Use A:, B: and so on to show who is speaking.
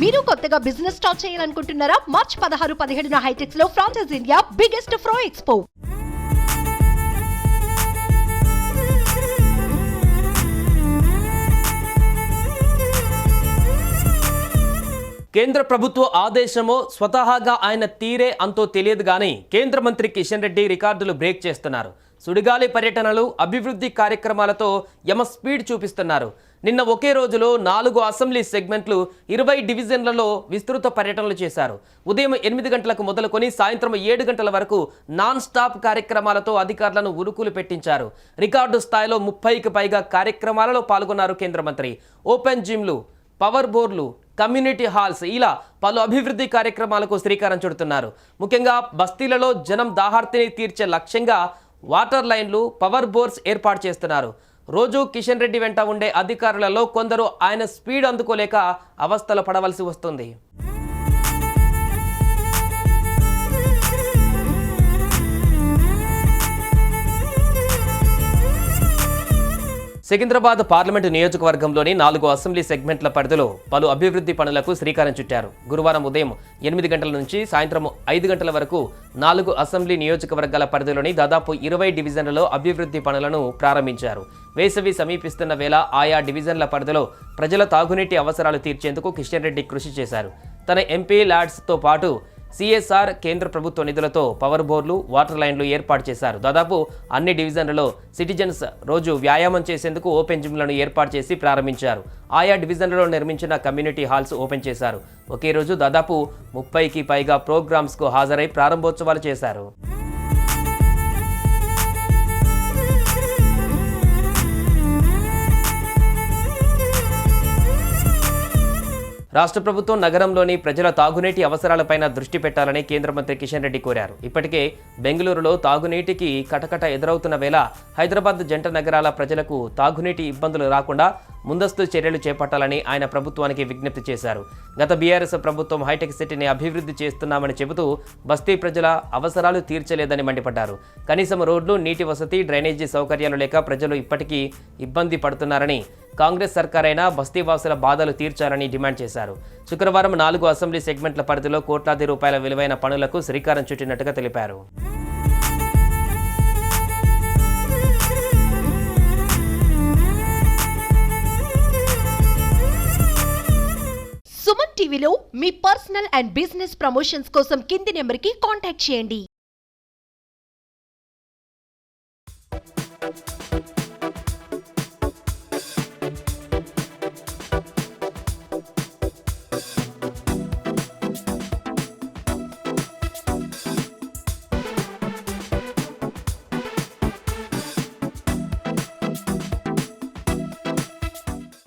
A: మీరు కొత్తగా business start చేయాలనుకుంటున్నారా? మార్చ్ పదహారు పదిహేడున హైటెక్స్లో ఫ్రాన్సెస్ ఇండియా బిగ్గెస్ట్ ఫ్రో ఎక్స్పో
B: కేంద్ర ప్రభుత్వ ఆదేశమో స్వతహాగా ఆయన తీరే అంతో తెలియదు కానీ కేంద్ర మంత్రి కిషన్ రెడ్డి రికార్డులు బ్రేక్ చేస్తున్నారు. సుడిగాలి పర్యటనలు అభివృద్ధి కార్యక్రమాలతో యమ స్పీడ్ చూపిస్తున్నారు. నిన్న ఒకే రోజులో నాలుగు అసెంబ్లీ సెగ్మెంట్లు ఇరవై డివిజన్లలో విస్తృత పర్యటనలు చేశారు. ఉదయం ఎనిమిది గంటలకు మొదలుకొని సాయంత్రం ఏడు గంటల వరకు నాన్ స్టాప్ కార్యక్రమాలతో అధికారులను ఉరుకులు పెట్టించారు. రికార్డు స్థాయిలో ముప్పైకి పైగా కార్యక్రమాలలో పాల్గొన్నారు కేంద్ర మంత్రి. ఓపెన్ జిమ్లు పవర్ బోర్లు కమ్యూనిటీ హాల్స్ ఇలా పలు అభివృద్ధి కార్యక్రమాలకు శ్రీకారం చుడుతున్నారు. ముఖ్యంగా బస్తీలలో జనం దాహార్తిని తీర్చే లక్ష్యంగా వాటర్ లైన్లు పవర్ బోర్స్ ఏర్పాటు చేస్తున్నారు. రోజు కిషన్ రెడ్డి వెంట ఉండే అధికారులలో కొందరు ఆయన స్పీడ్ అందుకోలేక అవస్థలు పడవలసి వస్తుంది. సికింద్రాబాద్ పార్లమెంటు నియోజకవర్గంలోని నాలుగు అసెంబ్లీ సెగ్మెంట్ల పరిధిలో పలు అభివృద్ధి పనులకు శ్రీకారం చుట్టారు. గురువారం ఉదయం ఎనిమిది గంటల నుంచి సాయంత్రం ఐదు గంటల వరకు నాలుగు అసెంబ్లీ నియోజకవర్గాల పరిధిలోని దాదాపు ఇరవై డివిజన్లలో అభివృద్ధి పనులను ప్రారంభించారు. వేసవి సమీపిస్తున్న వేళ ఆయా డివిజన్ల పరిధిలో ప్రజల తాగునీటి అవసరాలు తీర్చేందుకు కిషన్ రెడ్డి కృషి చేశారు. తన ఎంపీ ల్యాడ్స్తో పాటు సిఎస్ఆర్ కేంద్ర ప్రభుత్వ నిధులతో పవర్ బోర్లు వాటర్ లైన్లు ఏర్పాటు చేశారు. దాదాపు అన్ని డివిజన్లలో సిటిజన్స్ రోజు వ్యాయామం చేసేందుకు ఓపెన్ జిమ్లను ఏర్పాటు చేసి ప్రారంభించారు. ఆయా డివిజన్లలో నిర్మించిన కమ్యూనిటీ హాల్స్ ఓపెన్ చేశారు. ఒకే రోజు దాదాపు ముప్పైకి పైగా ప్రోగ్రామ్స్కు హాజరై ప్రారంభోత్సవాలు చేశారు. రాష్ట్ర ప్రభుత్వం నగరంలోని ప్రజల తాగునీటి అవసరాలపైన దృష్టి పెట్టాలని కేంద్ర మంత్రి కిషన్ రెడ్డి కోరారు. ఇప్పటికే బెంగళూరులో తాగునీటికి కటకట ఎదురవుతున్న వేళ హైదరాబాద్ జంట నగరాల ప్రజలకు తాగునీటి ఇబ్బందులు రాకుండా ముందస్తు చర్యలు చేపట్టాలని ఆయన ప్రభుత్వానికి విజ్ఞప్తి చేశారు. గత బీఆర్ఎస్ ప్రభుత్వం హైటెక్ సిటీని అభివృద్ధి చేస్తున్నామని చెబుతూ బస్తీ ప్రజల అవసరాలు తీర్చలేదని మండిపడ్డారు. కనీసం రోడ్లు నీటి వసతి డ్రైనేజీ సౌకర్యాలు లేక ప్రజలు ఇప్పటికీ ఇబ్బంది పడుతున్నారని కాంగ్రెస్ సర్కారైనా బస్తీవాసుల బాధలు తీర్చాలని డిమాండ్ చేశారు. శుక్రవారం నాలుగు అసెంబ్లీ సెగ్మెంట్ల పరిధిలో కోట్లాది రూపాయల విలువైన పనులకు శ్రీకారం చుట్టినట్టుగా తెలిపారు.
A: సుమన్ టీవీలో మీ పర్సనల్ అండ్ బిజినెస్ ప్రమోషన్స్ కోసం కింది నెంబర్కి కాంటాక్ట్ చేయండి.